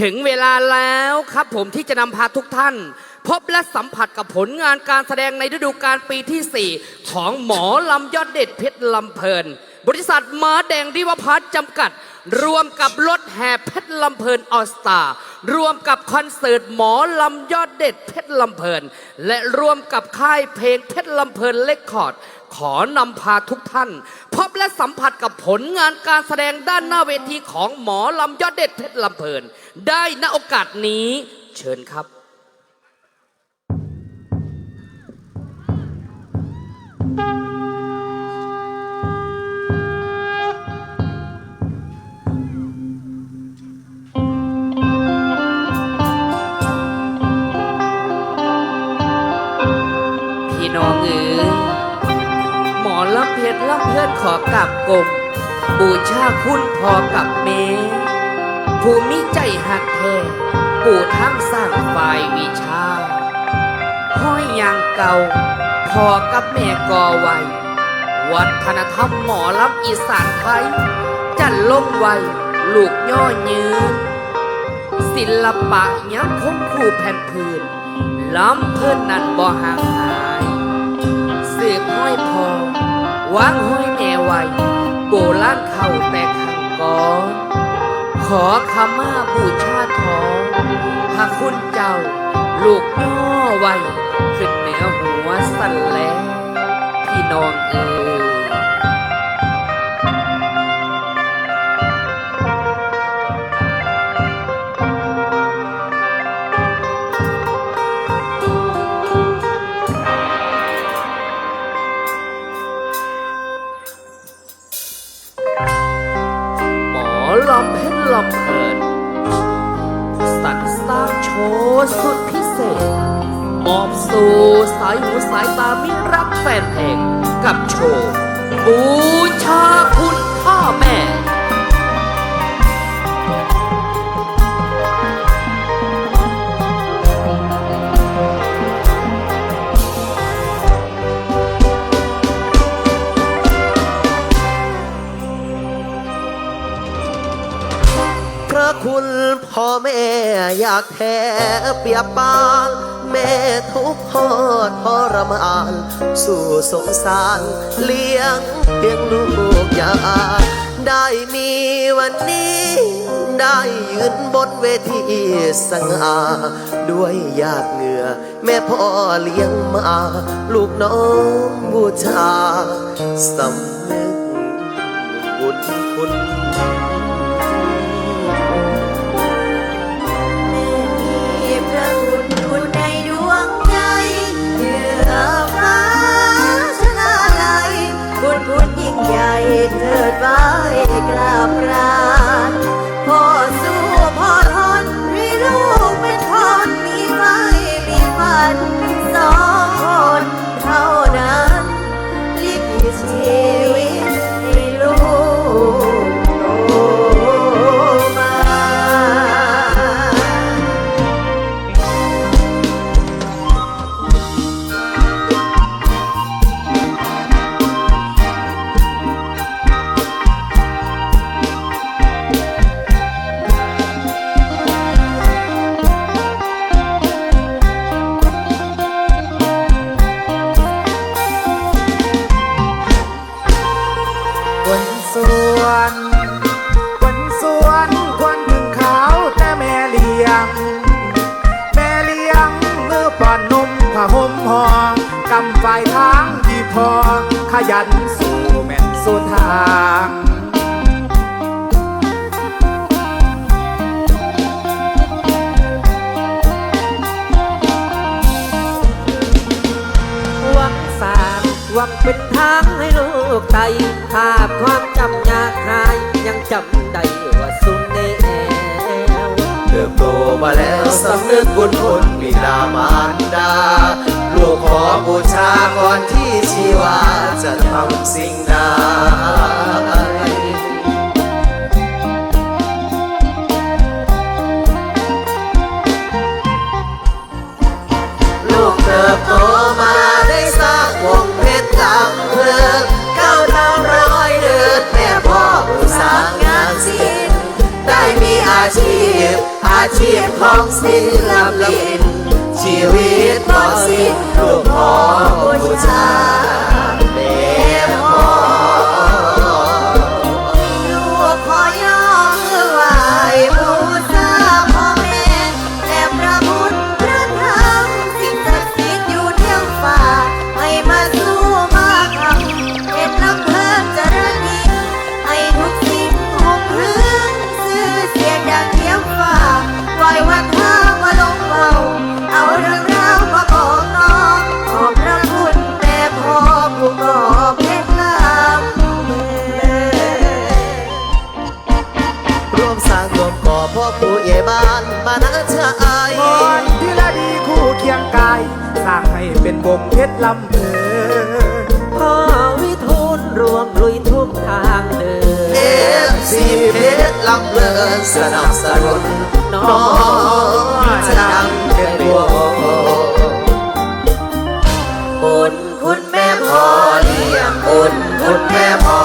ถึงเวลาแล้วครับผมที่จะนำพาทุกท่าน พบและสัมผัสกับผลงานการแสดงในฤดูกาลปีที่ 4 ของหมอลำยอดเด็ดเพชรลำเพลิน บริษัทม้าแดงริวพัฒน์จำกัด รวมกับรถแห่เพชรลำเพลินออสตา รวมกับคอนเสิร์ตหมอลำยอดเด็ดเพชรลำเพลิน และรวมกับค่ายเพลงเพชรลำเพลินเลคคอร์ด ขอนำพาทุกท่าน พบและสัมผัสกับผลงานการแสดงด้านหน้าเวทีของหมอลำยอดเด็ดเพชรลำเพลิน ได้ณโอกาสนี้เชิญครับ เพื่อนขอกลับกลมบูชาคุณพอกับเมผู้มีใจหักแท้ปู่ทั้งสร้างฝ่ายวิชา ห้อยยางเก่า พอกับแม่ก่อไววัฒนธรรมหมอลำอีสานไทย จันลงไวลูกย่อยืน ศิลปะยังคงคู่แผ่นพื้นล้ำเพิ่อนนั้นบ่ห่างหายสืบห้อยพอ วางห้อยแม่ไว้โบรางเข้าแต่ขังก้อนขอขมาบูชาทองพระคุณเจ้า ลูกย่อไว้ขึ้นเหนือหัวสั่นแล้วพี่น้องเอ๋ยายหูสายตามิรักแฟนเพลงกับโชว์บูชาคุณพ่อแม่พระคุณพ่อแม่อยากแท้เปียบปาน แม่ทุกข์ทอดทรมาน สู่สงสาร เลี้ยงเพียงลูกยาได้มีวันนี้ ได้ยืนบนเวทีสง่าด้วยหยาดเหงื่อ แม่พ่อเลี้ยงมา ลูกน้องบูชาสำนึกบุญคุณ ยันสู่แม่นสู่ทางหวังสารหวังเป็นทางให้ลูกไตภาพความจำยากหายยังจำได้ว่าสุนแนเติบโตมาแล้วสำนึกบุญคุณบิดามารดาลูกขอบูชาก่อนที่ชีวา จะทำสิ่งใดลูกเติบโตมาได้สร้างวงเพชรลำเพลินก้าวทางร้อยเดินแม่พ่อผู้สร้างงานศิลป์ได้มีอาชีพ อาชีพของศิลปินชีวิตพอสิ้นรูปขอบูชาเบกเป็นวงเพชรลำเพลพ่อวิทูลรวมลุยทุกทางเดิเอนฟซีเพชรลำเพลินสนับสนุนน้องจะดังเป็นวงบุญคุณแม่พ่อเลี้ยงบุญคุณแม่พ่อ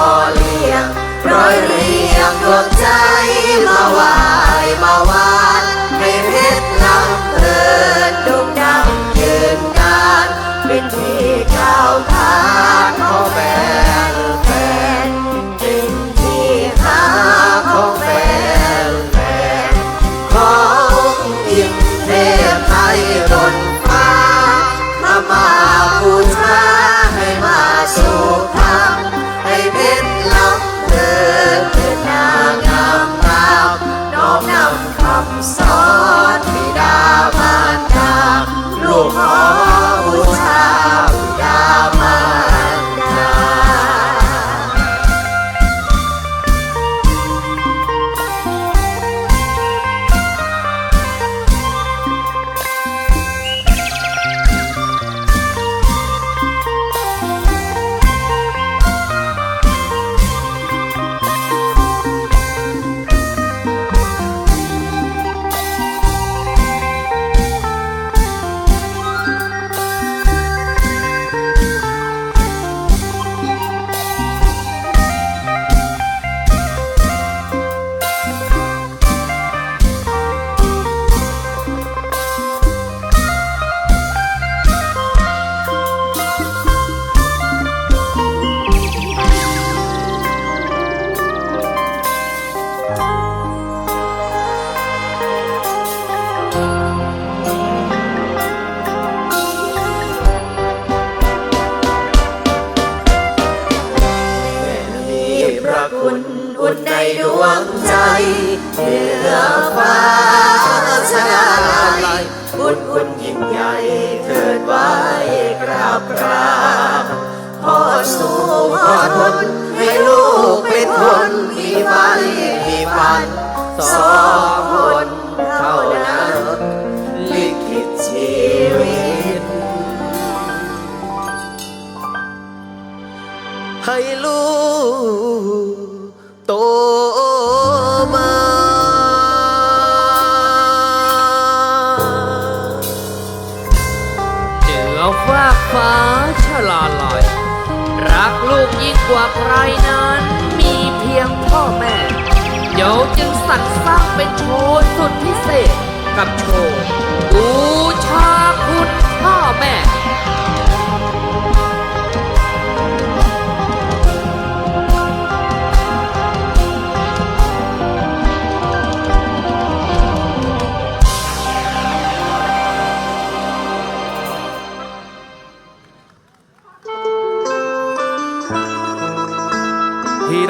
งใจเหนือฟ้าชนะลายบุญคุณยิ่งใหญ่เถิดไว้กราบกราบพ่อสู้พ่อทนให้ลูกเป็นคนมีไฟมีฝันสองคนเท่านั้นลิขิตชีวิต ให้ลูกโต ลาลอยรักลูกยิ่งกว่าใครนั้น มีเพียงพ่อแม่เดี๋ยวจึงสั่งสร้างเป็นโชว์สุดพิเศษกับโชว์บูชาคุณพ่อแม่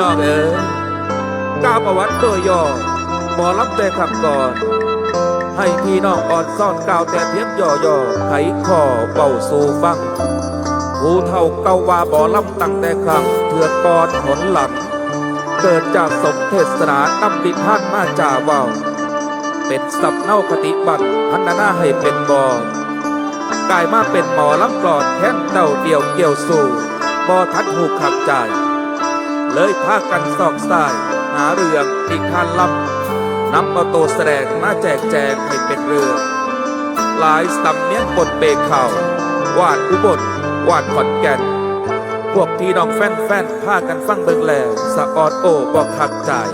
องเอ๋ยกล่าวประวัติโดยย่อหมอรับแต่คำก่อน ให้พี่น้องอ่อนซ่อนกล่าวแต่เพียงย่อย่อไขข้อเป่าสู่ฟังผู้เท่าเก่าว่าบ่อลำตั้งแต่ครั้งเถื่อก่อนหนหลัง เกิดจากสมเทศนานำดิท่านมาจ่าว่าเป็นสับเน่าคติบัตรพันนาให้เป็นบอกลายมาเป็นหมอลำกลอดแค้นเต่าเดียวเกี่ยวสู่บอทัดหูขับใจ เลยพากันสอกสาย หาเรื่องอีกคันลำนำมาโตวแสดงมาแจกแจงให้เป็นเรือหลายสำเนียงบทเบกข่าวาดอุบลวาดขอนแก่น พวกพี่น้องแฟนแฟนๆพากันฟังเบิงแลสะออดโอบอกขับจ่าย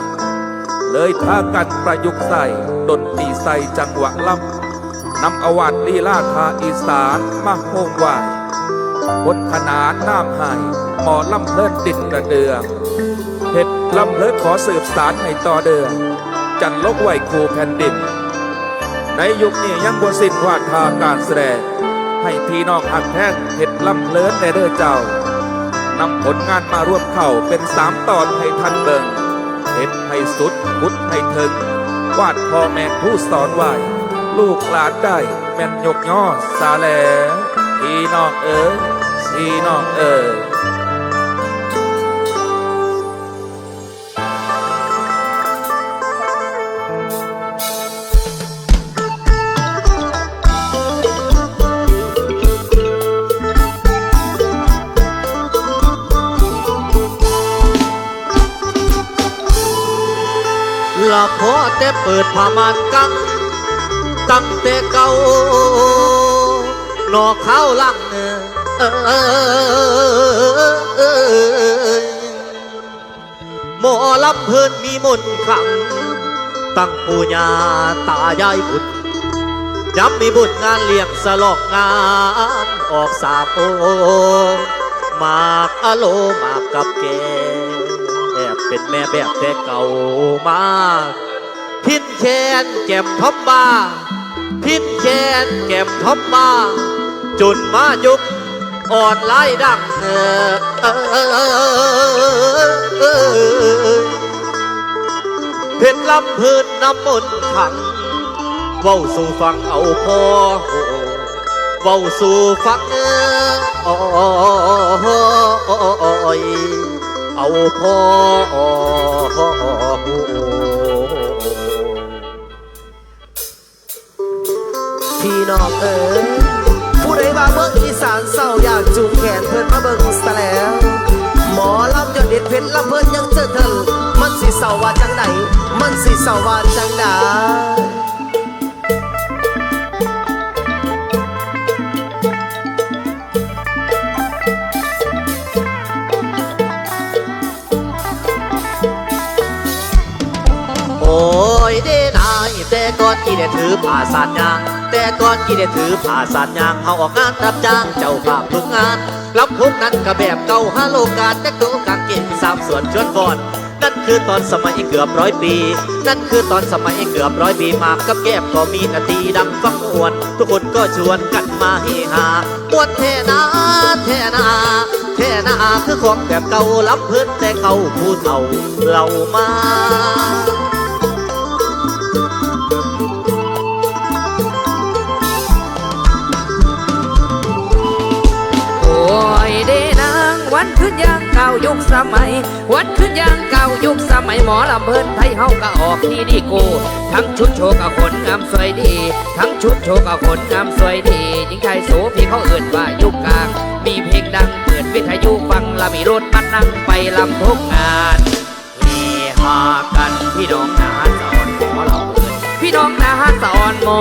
เลยพากันประยุกต์ใส่ดนตรีใส่จังหวะล่ำนำอวาดลีลาทาอีสานมาโฮมไหวบนขนานน้ำไห้หมอลำเลิศดินกระเดือง เห็ดลำเลิศขอสืบสารให้ต่อเดืองจันลกไหวครูแผ่นดิน ในยุคนี้ยังบนสิ้นวาดทาการแสดง ให้พี่น้องหักแท่งเห็ดลำเลิศในเด้อเจ้านำผลงานมารวมเข้าเป็นสามตอนให้ท่านเบิงเห็ดให้สุดพุดให้ถึง วาดพ่อแม่ผู้สอนไว้ลูกหลานได้แม่นยกย่อสาแหลพี่น้องเอ๋ยพี่น้องเอ๋ย ละพอแต่เปิดผ้ามานกังตั้งแต่เก่าหนอกข้าวลังเอยหมอลำเพิ่นมีมนต์ขัง ตั้งปู่ย่าตายายบุตรย้ำมีบุตรงานเลี้ยงสลอกงาน ออกสาบโอหมากอโลหมากกับแก เป็นแม่แบบแต่เก่ามากพินแคนแก้มทอมบ้าพินแคนแก้มทอมบ้าจนมายุคอ่อนไล่ดังเออเพชรลำพื้นน้ำมนต์ขังเว้าสู่ฟังเอาพอเว้าสู่ฟังเออโอย เอาพอพี่น้องเอ๋ยผู้ใดว่าเบิ่งอีสานเศร้าอยากจูงแขนเพิ่อนมาเบิ่งซะแล้ว หมอลำยอดเด็ดเพชรลำเพิ่นยังเจอเธอมันสิเศร้าว่าจังใดมันสิเศร้าว่าจังใด ยเด้นายแต่ก่อนกี่ได้ถือผ้าสานยาง แต่ก่อนกี่ได้ถือผ้าสานยางเฮาออกงานรับจ้างเจ้าภาพทุกงานรับพวกนั้นก็แบบเก่าฮาโลกาแต่ตัวกางเกงสามส่วนชวนฟอนนั่นคือตอนสมัยเกือบร้อยปี นั่นคือตอนสมัยเกือบร้อยปีมากกับแก้มก็มีนาทีดังฟังมวน ทุกคนก็ชวนกันมาเฮฮามวนเทนาเทนาเทนาคือของแบบเก่ารับเพื่อนแต่เขาผู้เฒ่าเรามา วันขึ้นยางเก่ายุคสมัย วันขึ้นยางเก่ายุคสมัยหมอลำเพิ่นไทยเฮาก็ออกที่ดีโก ทั้งชุดโชว์กับคนงามสวยดี ทั้งชุดโชว์กับคนงามสวยดีหญิงไทยโสพี่เขาเอื่นว่ายุคกลาง มีเพลงดังเปิดวิทยุฟังละมีรถมานั่งไปลำทุกงานเฮฮากันพี่น้องนาสอนหมอลำเพิ่นพี่น้องนาสอนหมอ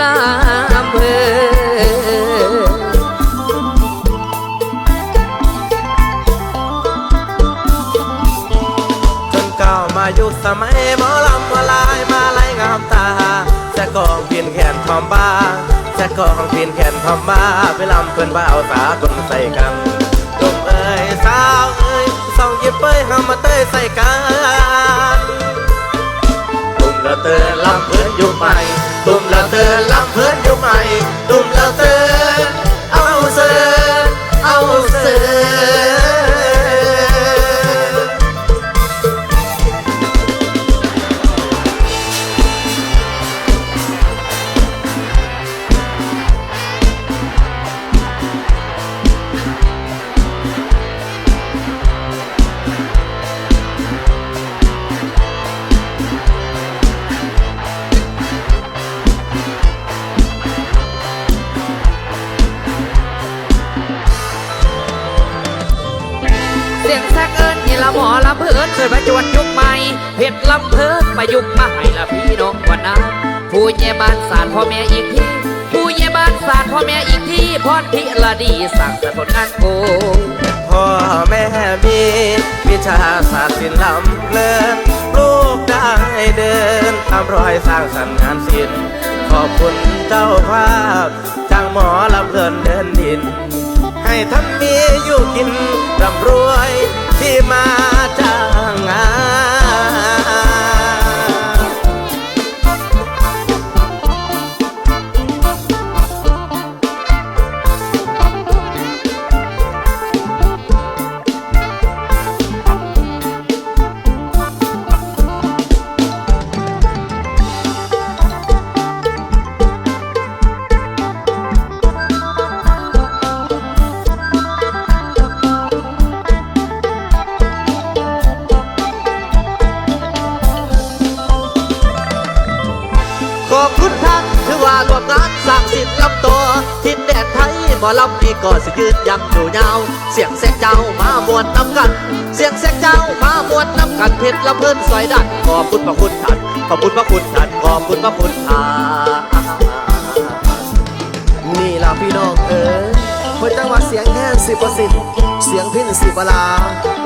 ลำเพิ่น พอมบ้าจะกองเพีนแขนพอมบ้าไปลำเพื่อนบ้าเอาสากลใส่กันดมเอ้ยสาวเอ้ยส่องหยิบเป้ยห้ามาเต้ยใส่กัน พื่อนเกิดมาจวนยุคใหม่เพชรลำเพิ่นประยุกต์มาให้ละพี่น้องวันน้ำผู้ใหญ่บ้านสารพ่อแม่อีกทีผู้ใหญ่บ้านสารพ่อแม่อีกทีพรพิละดีสั่งสรรค์ผลงานโกพ่อแม่มีวิชาศาสตร์ศิลป์ลำเลิศลูกได้เดินตามรอยสร้างสรรค์งานศิลป์ขอบคุณเจ้าภาพจ้างหมอลำเพลินเดินดิน ให้ท่านมีอยู่กินร่ำรวยที่มา จ้ ก็สิยืนยังอยู่ยาว เสียงแสงเจ้ามามวนนำกัน เสียงแสงเจ้ามามวนนำกันเพชรลำเพิ่นซอยดันขอบคุณพระคุณท่านขอบคุณพระคุณท่านขอบคุณพระคุณท่านนี่ล่ะพี่น้องเอ๋ยเพื่อจังหวัดเสียงแค่สิบเปอร์เซ็นต์เสียงพินสิบลา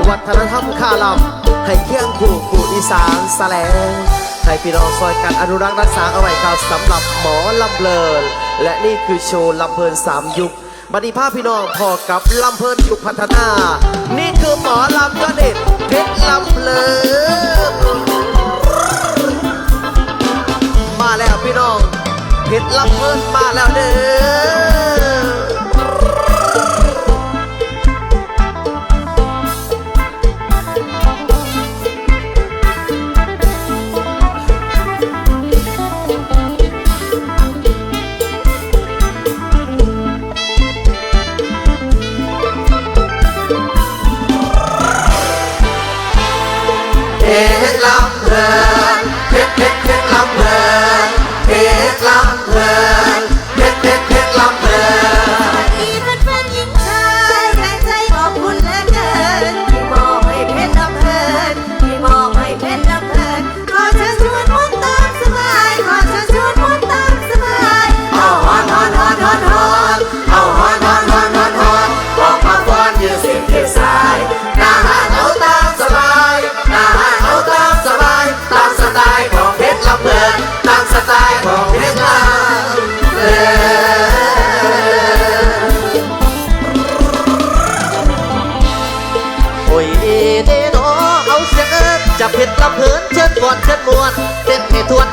วัฒนธรรมคาลำให้เคียงคู่กูอีสานแสลงให้พี่น้องซอยกันอนุรักษ์รักษาเอาไว้ครับสำหรับหมอลำเลินและนี่คือโชว์ลำเพลินสามยุค บันทีภาพพี่น้องพอกับลำเพลินยุพัฒนา นี่คือหมอลำยอดเด็ดเพชรลำเพลินมาแล้วพี่น้องเพชรลำเพลินมาแล้วเด้อ เพชรลำเพลินเพชรเพชรเพชรลำเพลินเพชรลำเพลิน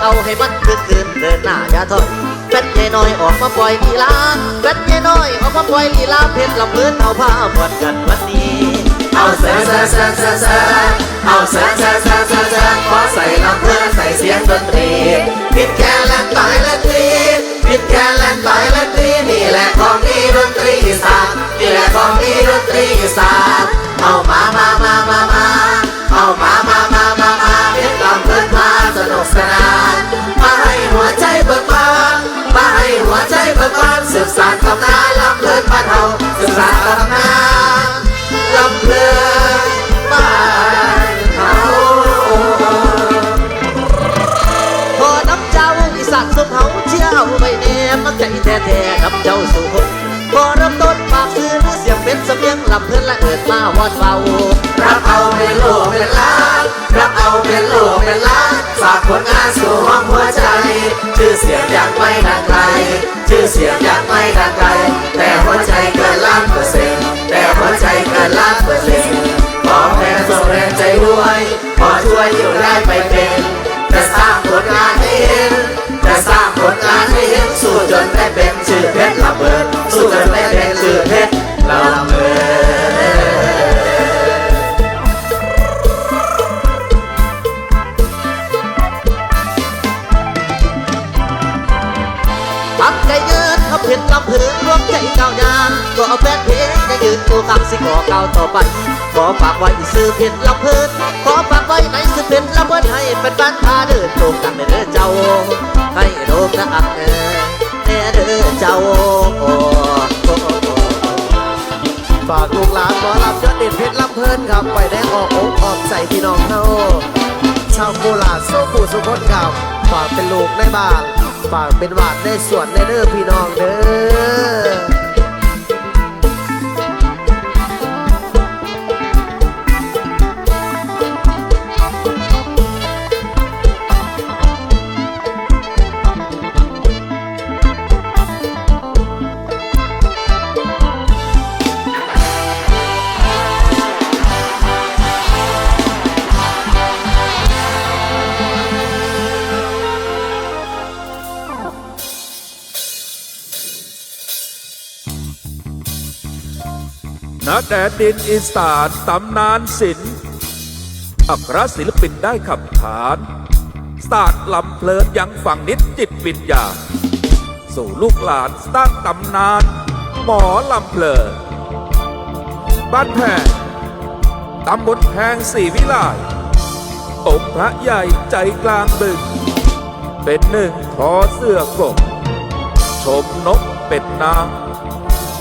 เอาให้มันคืนคืนเดินหน้าอย่าถอยเป็นใหญ่น้อยออกมาปล่อยลีลาเป็นใหญ่น้อยออกมาปล่อยลีลาเพชรลำเพลินเอาผ้าบวดกันวันนี้เอาเสิร์ฟเสิร์ฟเสิร์ฟเสิร์ฟเสิร์ฟเอาเสิร์ฟเสิร์ฟเสิร์ฟเสิร์ฟเสิร์ฟขอใส่ลำเพลินใส่เสียงดนตรีปิดแค่และต่อยและตรีปิดแค่และต่อยและตีนี่แหละของดีดนตรีอีสานนี่แหละของดีดนตรีอีสานเอามามามามามาเอามามา พลินมาสนุกสนานมาให้หัวใจเบิกบานมาให้หัวใจเบิกบานสืบสานตำนานลำเพลินบ้านเฮาสืบสานตำนานลำเพลินบ้านเขาพอน้ำเจ้าอีสานสมเฮาเชี่ยวไปแน่มักใจแท้แท้ๆน้ำเจ้าสู่พอเริ่มต้นปากซื้อเสียงเป็นเสมียงลำเพลินและเอิดมาวอดเบา รับเอาเป็นลูกเป็นล้านรับเอาเป็นลูกเป็นล้านฝากผลงานสู่ห้องหัวใจ ชื่อเสียงอยากไม่ดังไกล ชื่อเสียงอยากไม่ดังไกล แต่หัวใจเกินล้านเปอร์เซ็นต์แต่หัวใจเกินล้านเปอร์เซ็นต์ขอแรงส่งแรงใจด้วยขอช่วยอยู่ได้ไปเป็นจะสร้างผลงานให้เห็นจะสร้างผลงานให้เห็นสู้จนได้เป็นชื่อเพชรละเบิดสู้จนได้เป็นชื่อเพชรละเบิด มใจเก้าวยานก็เอาแฟนเพลงยังยืนตัวข้างสิขอเก้าต่อไป ขอฝากไว้ซื้อเพียนลำเพินขอฝากไว้ในซื้อเพียนลำเพินให้เป็นบ้านพาเดินโด่งดันเด้อเจ้า ให้โด่งดังแน่เด้อเจ้าฝากลูกหลานหมอลำยอดเด็ดเพชรลำเพลินครับไปได้ออกอกออกใส่พี่น้องเฮาชาวโคราชสู้ผู้สุพจน์ครับฝากเป็นลูกในบ้าน ฝากเป็นหวานในสวนในเด้อพี่น้องเด้อ แดนดินอีสานตำนานศิลป์อัครศิลปินได้ขับขานศาสตร์ลำเพลินยังฝังนิดจิตวิญญาณสู่ลูกหลานสร้างตำนาน หมอลำเพลินบ้านแพงตำบลแพงสีวิไลองค์พระใหญ่ใจกลางบึง เป็นหนึ่งทอเสื้อกบชมนกเป็ดนาง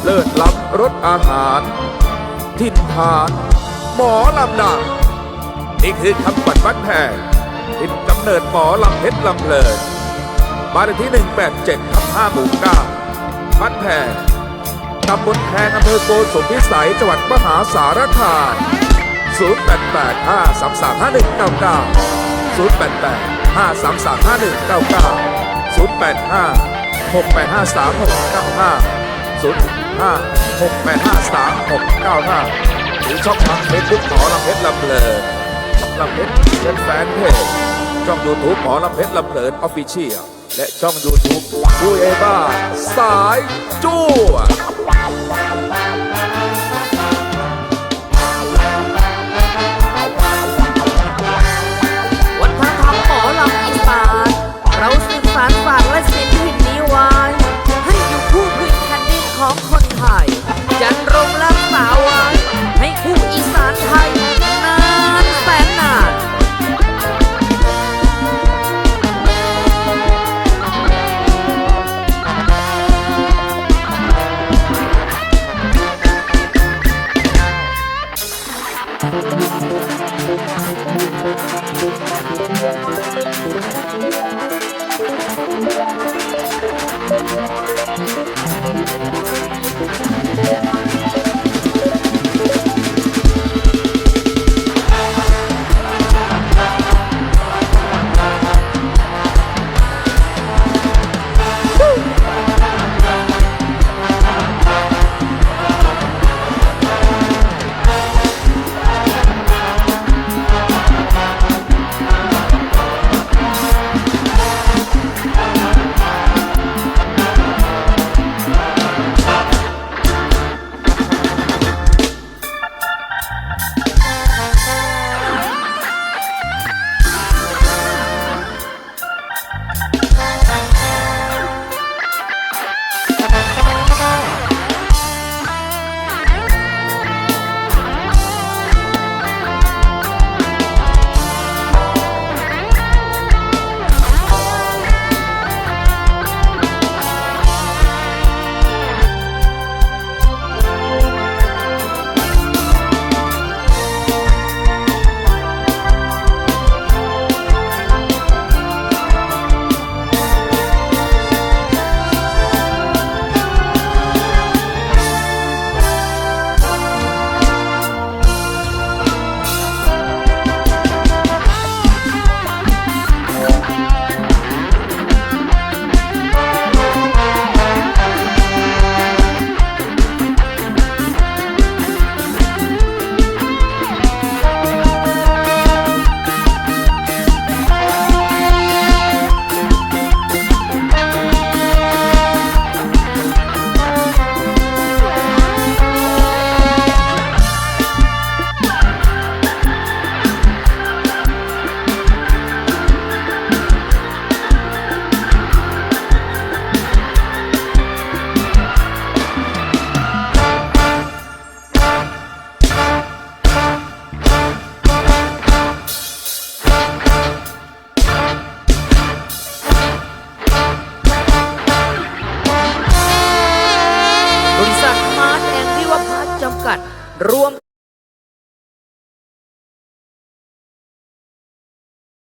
เลิศล้ำรสอาหาร ทินทาน หมอลำดังนี่คือคำปัดบ้านแพงทินกำเนิดหมอลำเพชรลำเพลินบ้านที่ 187ทับ5หมู่9บ้านแพงตำบลแพงอำเภอโกสุมพิสัยจังหวัดมหาสารคาม088 533 5199 088 533 5199 085 685 3695 0 5199 085 6853 695 05 6853 695หรือช่องทางเฟซบุ๊กหมอลำเพชรลำเพลินลำเพชรเป็นแฟนเพจช่องยูทูบหมอลำเพชรลำเพลินออฟฟิเชียลและช่องยูทูบดูเอบ้าสายจู้